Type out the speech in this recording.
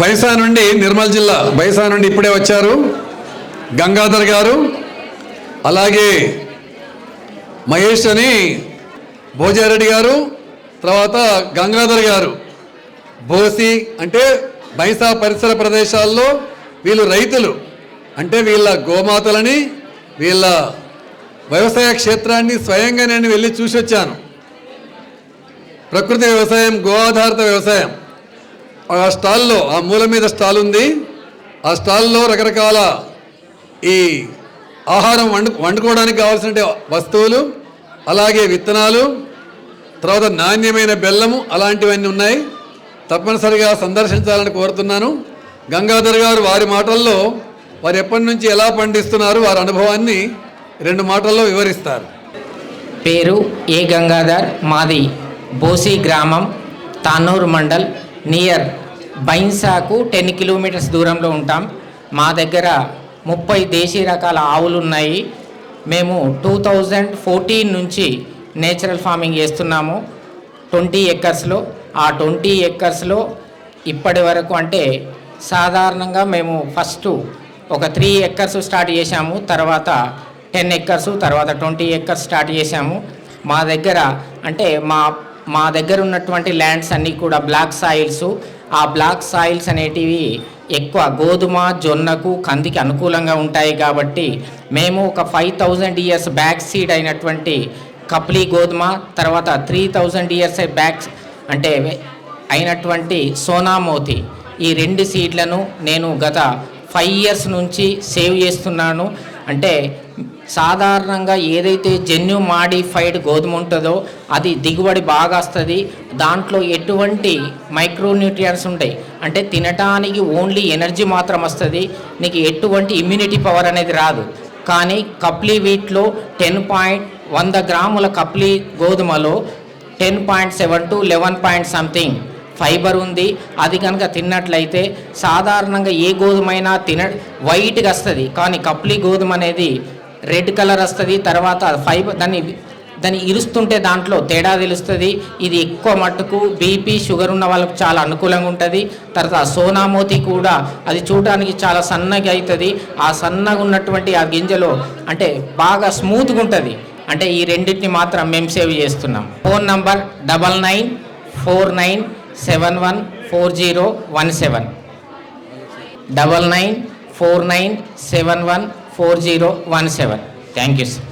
బైసా నుండి నిర్మల్ జిల్లా బైసా నుండి ఇప్పుడే వచ్చారు గంగాధర్ గారు. అలాగే మహేష్ అని భోజారెడ్డి గారు తర్వాత గంగాధర్ గారు. బోసి అంటే బైసా పరిసర ప్రదేశాల్లో వీళ్ళు రైతులు. అంటే వీళ్ళ గోమాతలని వీళ్ళ వ్యవసాయ క్షేత్రాన్ని స్వయంగా నేను వెళ్ళి చూసి వచ్చాను ప్రకృతి వ్యవసాయం గో ఆధారిత వ్యవసాయం. ఆ స్టాల్లో ఆ మూల మీద స్టాల్ ఉంది. ఆ స్టాల్లో రకరకాల ఈ ఆహారం వండు వండుకోవడానికి కావాల్సిన వస్తువులు అలాగే విత్తనాలు తర్వాత నాణ్యమైన బెల్లము అలాంటివన్నీ ఉన్నాయి. తప్పనిసరిగా సందర్శించాలని కోరుతున్నాను. గంగాధర్ గారు వారి మాటల్లో వారు ఎప్పటి నుంచి ఎలా పండిస్తున్నారు వారి అనుభవాన్ని రెండు మాటల్లో వివరిస్తారు. పేరు ఏ గంగాధర్ మాది బోసి గ్రామం తానూరు మండల్ నియర్ బైన్సాకు టెన్ కిలోమీటర్స్ దూరంలో ఉంటాం. మా దగ్గర ముప్పై దేశీ రకాల ఆవులు ఉన్నాయి. మేము టూ థౌజండ్ ఫోర్టీన్ నుంచి నేచురల్ ఫార్మింగ్ చేస్తున్నాము. ట్వంటీ ఎకర్స్లో ఆ ట్వంటీ ఎకర్స్లో ఇప్పటి వరకు అంటే సాధారణంగా మేము ఫస్ట్ ఒక త్రీ ఎకర్స్ స్టార్ట్ చేశాము. తర్వాత టెన్ ఎకర్స్ తర్వాత ట్వంటీ ఎకర్స్ స్టార్ట్ చేశాము. మా దగ్గర అంటే మా మా దగ్గర ఉన్నటువంటి ల్యాండ్స్ అన్నీ కూడా బ్లాక్ సాయిల్స్. ఆ బ్లాక్ సాయిల్స్ అనేటివి ఎక్కువ గోధుమ జొన్నకు కందికి అనుకూలంగా ఉంటాయి కాబట్టి మేము ఒక five thousand years back seed అయినటువంటి కప్లీ గోధుమ తర్వాత త్రీ థౌజండ్ ఇయర్స్ బ్యాక్ అంటే అయినటువంటి సోనామోతి ఈ రెండు సీడ్లను నేను గత ఫైవ్ ఇయర్స్ నుంచి సేవ్ చేస్తున్నాను. అంటే సాధారణంగా ఏదైతే జెన్యు మాడిఫైడ్ గోధుమ ఉంటుందో అది దిగుబడి బాగా వస్తుంది. దాంట్లో ఎటువంటి మైక్రోన్యూట్రియన్స్ ఉంటాయి. అంటే తినటానికి ఓన్లీ ఎనర్జీ మాత్రం వస్తుంది. నీకు ఎటువంటి ఇమ్యూనిటీ పవర్ అనేది రాదు. కానీ కప్లీ వీట్లో టెన్ పాయింట్ వంద గ్రాముల కప్లీ గోధుమలో ten point seven to eleven point something fibre ఉంది. అది కనుక తిన్నట్లయితే సాధారణంగా ఏ గోధుమైనా తిన వైట్గా వస్తుంది. కానీ కప్లీ గోధుమ అనేది రెడ్ కలర్ వస్తుంది. తర్వాత ఫైబర్ దాన్ని దాన్ని ఇరుస్తుంటే దాంట్లో తేడా తెలుస్తుంది. ఇది ఎక్కువ మట్టుకు బీపీ షుగర్ ఉన్న వాళ్ళకు చాలా అనుకూలంగా ఉంటుంది. తర్వాత సోనామోతి కూడా అది చూడడానికి చాలా సన్నగా అవుతుంది ఆ సన్నగా ఉన్నటువంటి ఆ గింజలో అంటే బాగా స్మూత్గా ఉంటుంది. అంటే ఈ రెండింటిని మాత్రం మేము సేవ్ చేస్తున్నాం. Phone number double nine four nine seven one four zero one seven double nine four nine seven one four zero one seven thank you sir